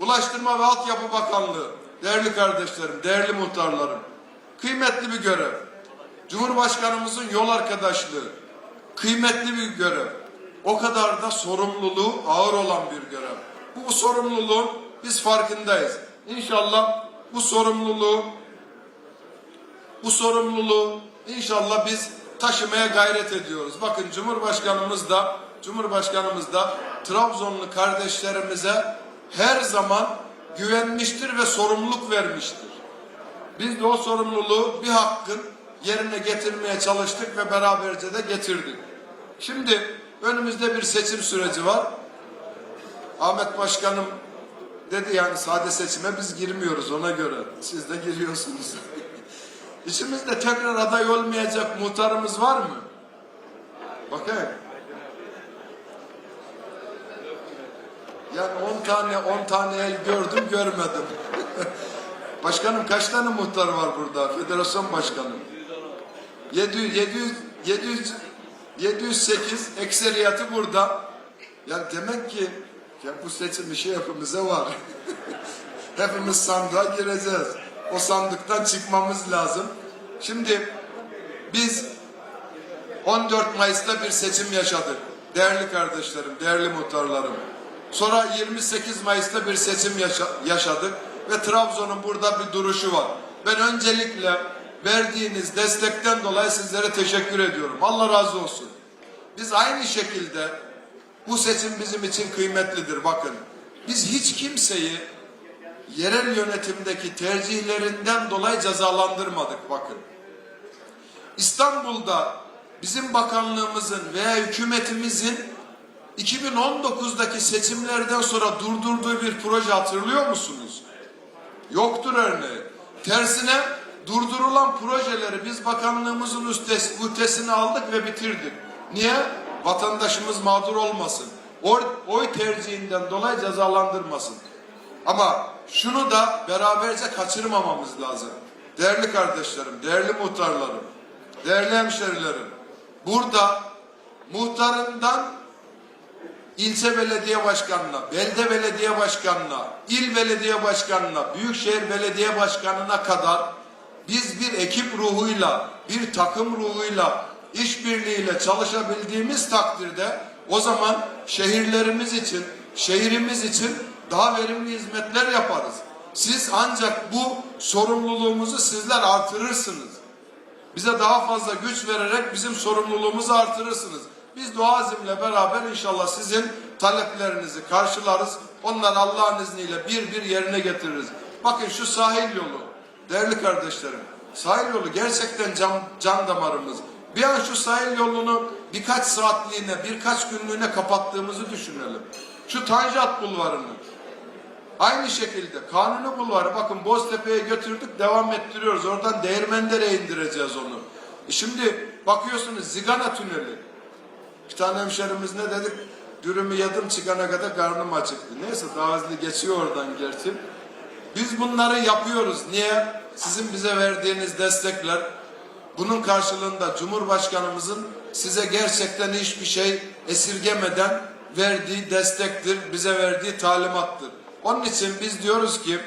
Ulaştırma ve Altyapı Bakanlığı, değerli kardeşlerim, değerli muhtarlarım, kıymetli bir görev. Cumhurbaşkanımızın yol arkadaşlığı, kıymetli bir görev. O kadar da sorumluluğu ağır olan bir görev. Bu, sorumluluğun biz farkındayız. İnşallah bu sorumluluğu bu sorumluluğu inşallah biz taşımaya gayret ediyoruz. Bakın Cumhurbaşkanımız da Cumhurbaşkanımız da Trabzonlu kardeşlerimize her zaman güvenmiştir ve sorumluluk vermiştir. Biz de o sorumluluğu bir hakkın yerine getirmeye çalıştık ve beraberce de getirdik. Şimdi önümüzde bir seçim süreci var. Ahmet Başkanım dedi yani sade seçime biz girmiyoruz ona göre. Siz de giriyorsunuz. İçimizde tekrar aday olmayacak muhtarımız var mı? Bakayım. Yani 10 tane 10 tane el gördüm görmedim. Başkanım kaç tane muhtar var burada? Federasyon başkanı. 700 700 700 708 ekseriyatı burada. Yani demek ki ya bu seçim işi hepimize var. Hepimiz sandığa gireceğiz. O sandıktan çıkmamız lazım. Şimdi biz 14 Mayıs'ta bir seçim yaşadık. Değerli kardeşlerim, değerli muhtarlarım. Sonra 28 Mayıs'ta bir seçim yaşa- yaşadık ve Trabzon'un burada bir duruşu var. Ben öncelikle verdiğiniz destekten dolayı sizlere teşekkür ediyorum. Allah razı olsun. Biz aynı şekilde bu seçim bizim için kıymetlidir bakın. Biz hiç kimseyi yerel yönetimdeki tercihlerinden dolayı cezalandırmadık bakın. İstanbul'da bizim bakanlığımızın veya hükümetimizin 2019'daki seçimlerden sonra durdurduğu bir proje hatırlıyor musunuz? Yoktur örneği. Tersine durdurulan projeleri biz bakanlığımızın üstes, üstesine aldık ve bitirdik. Niye? Vatandaşımız mağdur olmasın. Oy, oy tercihinden dolayı cezalandırmasın. Ama şunu da beraberce kaçırmamamız lazım. Değerli kardeşlerim, değerli muhtarlarım, değerli hemşerilerim. Burada muhtarından ilçe belediye başkanına, belde belediye başkanına, il belediye başkanına, büyükşehir belediye başkanına kadar biz bir ekip ruhuyla, bir takım ruhuyla, işbirliğiyle çalışabildiğimiz takdirde o zaman şehirlerimiz için, şehrimiz için daha verimli hizmetler yaparız. Siz ancak bu sorumluluğumuzu sizler artırırsınız. Bize daha fazla güç vererek bizim sorumluluğumuzu artırırsınız. Biz dua azimle beraber inşallah sizin taleplerinizi karşılarız. Onları Allah'ın izniyle bir bir yerine getiririz. Bakın şu sahil yolu, değerli kardeşlerim, sahil yolu gerçekten can, can damarımız. Bir an şu sahil yolunu birkaç saatliğine, birkaç günlüğüne kapattığımızı düşünelim. Şu Tanjat bulvarını, Aynı şekilde Kanuni Bulvarı bakın Boztepe'ye götürdük devam ettiriyoruz. Oradan Değirmendere'ye indireceğiz onu. E şimdi bakıyorsunuz Zigana Tüneli. Bir tane hemşerimiz ne dedik? Dürümü yedim çıkana kadar karnım acıktı. Neyse daha hızlı geçiyor oradan gerçi. Biz bunları yapıyoruz. Niye? Sizin bize verdiğiniz destekler. Bunun karşılığında Cumhurbaşkanımızın size gerçekten hiçbir şey esirgemeden verdiği destektir, bize verdiği talimattır. Onun için biz diyoruz ki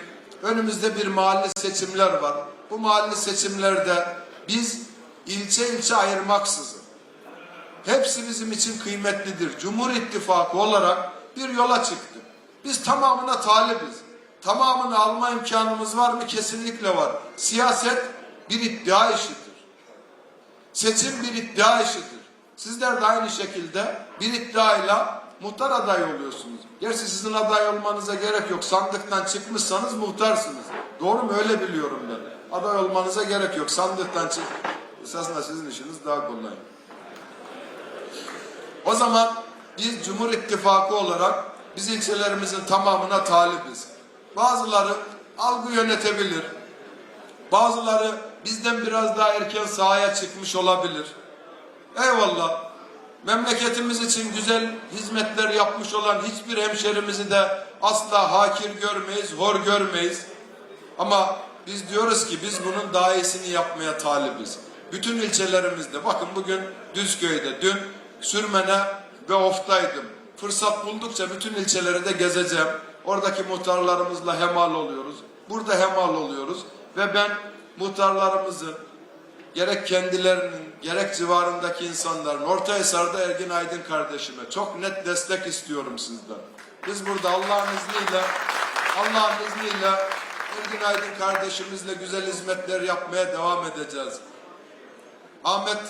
önümüzde bir mahalle seçimler var. Bu mahalle seçimlerde biz ilçe ilçe ayırmaksızın hepsi bizim için kıymetlidir. Cumhur İttifakı olarak bir yola çıktık. Biz tamamına talibiz. Tamamını alma imkanımız var mı? Kesinlikle var. Siyaset bir iddia işidir. Seçim bir iddia işidir. Sizler de aynı şekilde bir iddiayla muhtar aday oluyorsunuz. Gerçi sizin aday olmanıza gerek yok. Sandıktan çıkmışsanız muhtarsınız. Doğru mu? Öyle biliyorum ben. Aday olmanıza gerek yok. Sandıktan çık. Esasında sizin işiniz daha kolay. O zaman biz Cumhur İttifakı olarak biz ilçelerimizin tamamına talibiz. Bazıları algı yönetebilir. Bazıları bizden biraz daha erken sahaya çıkmış olabilir. Eyvallah. Memleketimiz için güzel hizmetler yapmış olan hiçbir hemşerimizi de asla hakir görmeyiz, hor görmeyiz. Ama biz diyoruz ki biz bunun daha iyisini yapmaya talibiz. Bütün ilçelerimizde, bakın bugün Düzköy'de, dün Sürmene ve Of'taydım. Fırsat buldukça bütün ilçeleri de gezeceğim. Oradaki muhtarlarımızla hemal oluyoruz. Burada hemal oluyoruz. Ve ben muhtarlarımızın gerek kendilerinin gerek civarındaki insanların Ortahisar'da Ergin Aydın kardeşime çok net destek istiyorum sizden. Biz burada Allah'ın izniyle Allah'ın izniyle Ergin Aydın kardeşimizle güzel hizmetler yapmaya devam edeceğiz. Ahmet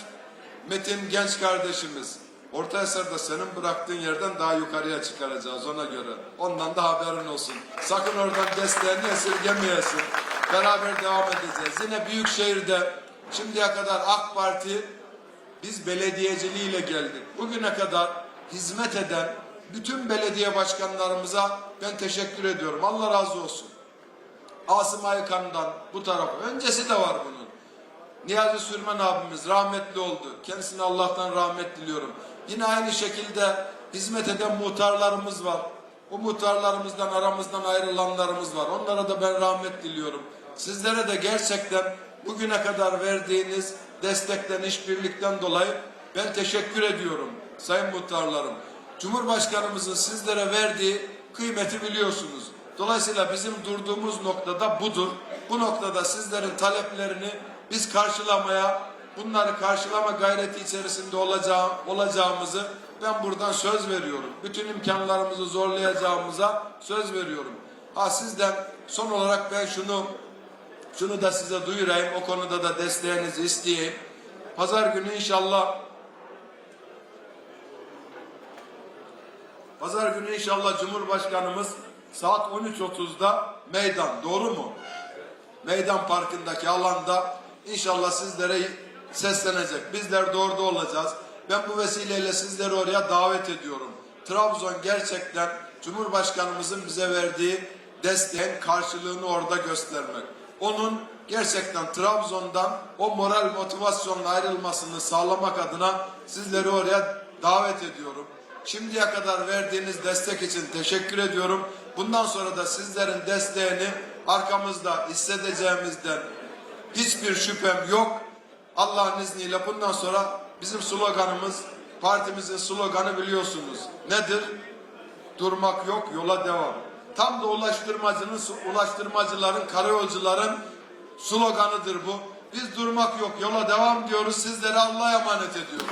Metin genç kardeşimiz Ortahisar'da senin bıraktığın yerden daha yukarıya çıkaracağız ona göre. Ondan da haberin olsun. Sakın oradan desteğini esirgemeyesin. Beraber devam edeceğiz. Yine Büyükşehir'de şimdiye kadar AK Parti biz belediyeciliğiyle geldik. Bugüne kadar hizmet eden bütün belediye başkanlarımıza ben teşekkür ediyorum. Allah razı olsun. Asım Aykan'dan bu tarafa. Öncesi de var bunun. Niyazi Sürmen abimiz rahmetli oldu. Kendisine Allah'tan rahmet diliyorum. Yine aynı şekilde hizmet eden muhtarlarımız var. O muhtarlarımızdan aramızdan ayrılanlarımız var. Onlara da ben rahmet diliyorum. Sizlere de gerçekten bugüne kadar verdiğiniz destekten, işbirlikten dolayı ben teşekkür ediyorum sayın muhtarlarım. Cumhurbaşkanımızın sizlere verdiği kıymeti biliyorsunuz. Dolayısıyla bizim durduğumuz noktada budur. Bu noktada sizlerin taleplerini biz karşılamaya, bunları karşılama gayreti içerisinde olacağım, olacağımızı ben buradan söz veriyorum. Bütün imkanlarımızı zorlayacağımıza söz veriyorum. Ha sizden son olarak ben şunu şunu da size duyurayım. O konuda da desteğinizi isteyeyim. Pazar günü inşallah Pazar günü inşallah Cumhurbaşkanımız saat 13.30'da meydan. Doğru mu? Meydan Parkı'ndaki alanda inşallah sizlere seslenecek. Bizler de orada olacağız. Ben bu vesileyle sizleri oraya davet ediyorum. Trabzon gerçekten Cumhurbaşkanımızın bize verdiği desteğin karşılığını orada göstermek. Onun gerçekten Trabzon'dan o moral motivasyonla ayrılmasını sağlamak adına sizleri oraya davet ediyorum. Şimdiye kadar verdiğiniz destek için teşekkür ediyorum. Bundan sonra da sizlerin desteğini arkamızda hissedeceğimizden hiçbir şüphem yok. Allah'ın izniyle bundan sonra bizim sloganımız, partimizin sloganı biliyorsunuz. Nedir? Durmak yok, yola devam. Tam da ulaştırmacının, ulaştırmacıların, karayolcuların sloganıdır bu. Biz durmak yok, yola devam diyoruz. Sizlere Allah'a emanet ediyoruz.